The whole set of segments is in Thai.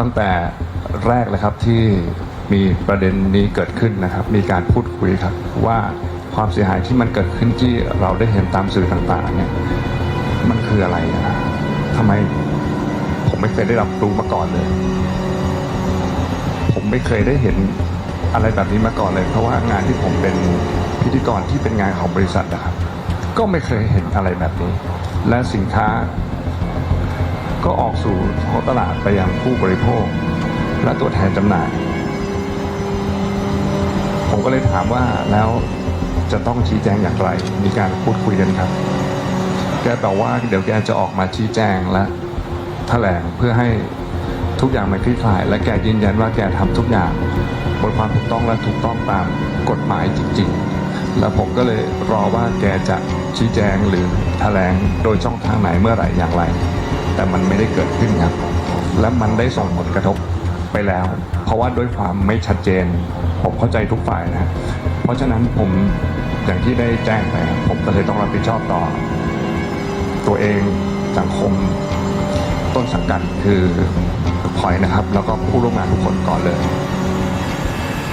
ตั้งแต่แรกเลยครับที่มีประเด็นนี้เกิดขึ้นนะครับ มีการพูดคุยครับว่าความเสียหายที่มันเกิดขึ้นที่เราได้เห็นตามสื่อต่างๆเนี่ยมันคืออะไรอะทำไมผมไม่เคยได้รับรู้มาก่อนเลย ผมไม่เคยได้เห็นอะไรแบบนี้มาก่อนเลย เพราะว่างานที่ผมเป็นพิธีกรที่เป็นงานของบริษัทนะครับ ก็ไม่เคยเห็นอะไรแบบนี้ และสินค้า ก็ออกสู่ท้องตลาดไปยังผู้บริโภค และตัวแทนจำหน่าย ผมก็เลยถามว่าแล้วจะต้องชี้แจงอย่างไร มีการพูดคุยกันครับ แกบอกว่าเดี๋ยวแกจะออกมาชี้แจงและแถลงเพื่อให้ทุกอย่างมันคลี่คลาย และแกยืนยันว่าแกทำทุกอย่างบนความถูกต้องและถูกต้องตามกฎหมายจริงๆ แล้วผมก็เลยรอว่าแกจะชี้แจงหรือแถลงโดยช่องทางไหนเมื่อไหร่อย่างไร แต่มันไม่ได้เกิดขึ้นครับ และมันได้ส่งผลกระทบไปแล้ว เพราะว่าด้วยความไม่ชัดเจน ผมเข้าใจทุกฝ่ายนะเพราะฉะนั้นผมอย่างที่ได้แจ้งไปผมก็เลยต้องรับผิดชอบต่อ ตัวเองสังคมต้นสังกัดคือพลอยนะครับ แล้วก็ผู้ร่วมงานทุกคนก่อนเลย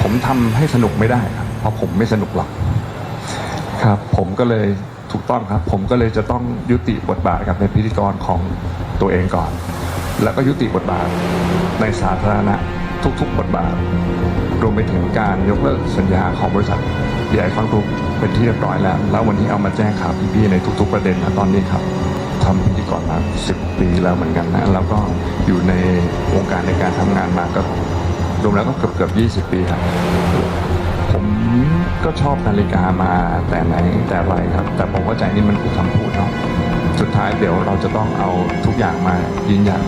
ผมทำให้สนุกไม่ได้ครับเพราะผมไม่สนุกหรอกครับ ผมก็เลย ถูกต้องครับ ผมก็เลยจะต้องยุติบทบาทกับในพิธีกรของตัวเองก่อน แล้วก็ยุติบทบาทในสาธารณะทุกๆ บทบาท รวมไปถึงการยกเลิกสัญญาของบริษัทใหญ่ฟังทุกเป็นที่เรียบร้อยแล้ว แล้ววันนี้เอามาแจ้งข่าวพี่ๆในทุก ๆ ประเด็นนะตอนนี้ครับทำพิธีกรมา 10 ปีแล้วเหมือนกันนะแล้วก็อยู่ในวงการในการทำงานมาก็รวมแล้วก็เกือบเกือบ 20 ปีครับ ผมก็ชอบนาฬิกามาแต่ไหนแต่ไรครับ แต่ผมว่าใจนี่มันคือคำพูดเนาะสุดท้ายเดี๋ยวเราจะต้องเอาทุกอย่างมายืนยัน